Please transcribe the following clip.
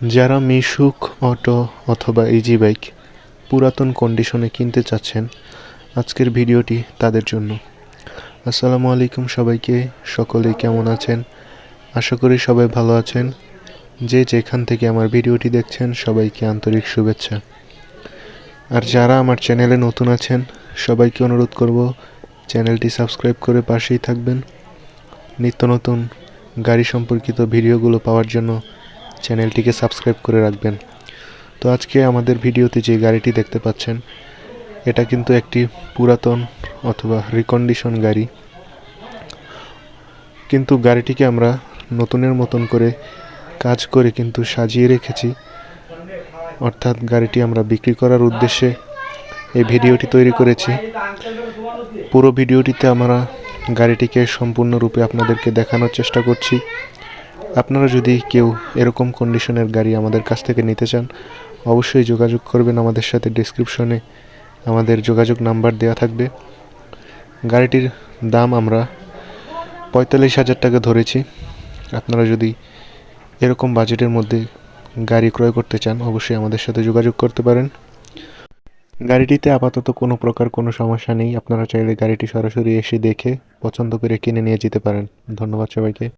যারা মিশুক অটো অথবা easy bike পুরাতন কন্ডিশনে কিনতে চাচ্ছেন, আজকের ভিডিওটি তাদের জন্য। আসসালামু আলাইকুম সবাইকে, সকলেই কেমন আছেন? আশা করি সবাই ভালো আছেন। যে যেখান থেকে আমার ভিডিওটি দেখছেন, সবাইকে আন্তরিক শুভেচ্ছা। আর যারা আমার চ্যানেলে নতুন আছেন, সবাইকে অনুরোধ করব চ্যানেলটি সাবস্ক্রাইব করে পাশেই থাকবেন। নিত্য নতুন গাড়ি সম্পর্কিত ভিডিওগুলো পাওয়ার জন্য চ্যানেলটিকে সাবস্ক্রাইব করে রাখবেন। তো আজকে আমাদের ভিডিওতে যে গাড়িটি দেখতে পাচ্ছেন, এটা কিন্তু একটি পুরাতন অথবা রিকন্ডিশন গাড়ি। কিন্তু গাড়িটিকে আমরা নতুনের মতন করে কাজ করে কিন্তু সাজিয়ে রেখেছি। অর্থাৎ গাড়িটি আমরা বিক্রি করার উদ্দেশ্যে এই ভিডিওটি তৈরি করেছি। পুরো ভিডিওটিতে আমরা গাড়িটিকে সম্পূর্ণরূপে আপনাদেরকে দেখানোর চেষ্টা করছি। আপনারা যদি কেউ এরকম কন্ডিশনের গাড়ি আমাদের কাছ থেকে নিতে চান, অবশ্যই যোগাযোগ করবেন আমাদের সাথে ডিসক্রিপশনে আমাদের যোগাযোগ নাম্বার দেওয়া থাকবে। গাড়িটির দাম আমরা পঁয়তাল্লিশ হাজার টাকা ধরেছি। আপনারা যদি এরকম বাজেটের মধ্যে গাড়ি ক্রয় করতে চান, অবশ্যই আমাদের সাথে যোগাযোগ করতে পারেন। গাড়িটিতে আপাতত কোনো প্রকার কোনো সমস্যা নেই। আপনারা চাইলে গাড়িটি সরাসরি এসে দেখে পছন্দ করে কিনে নিয়ে যেতে পারেন। ধন্যবাদ সবাইকে।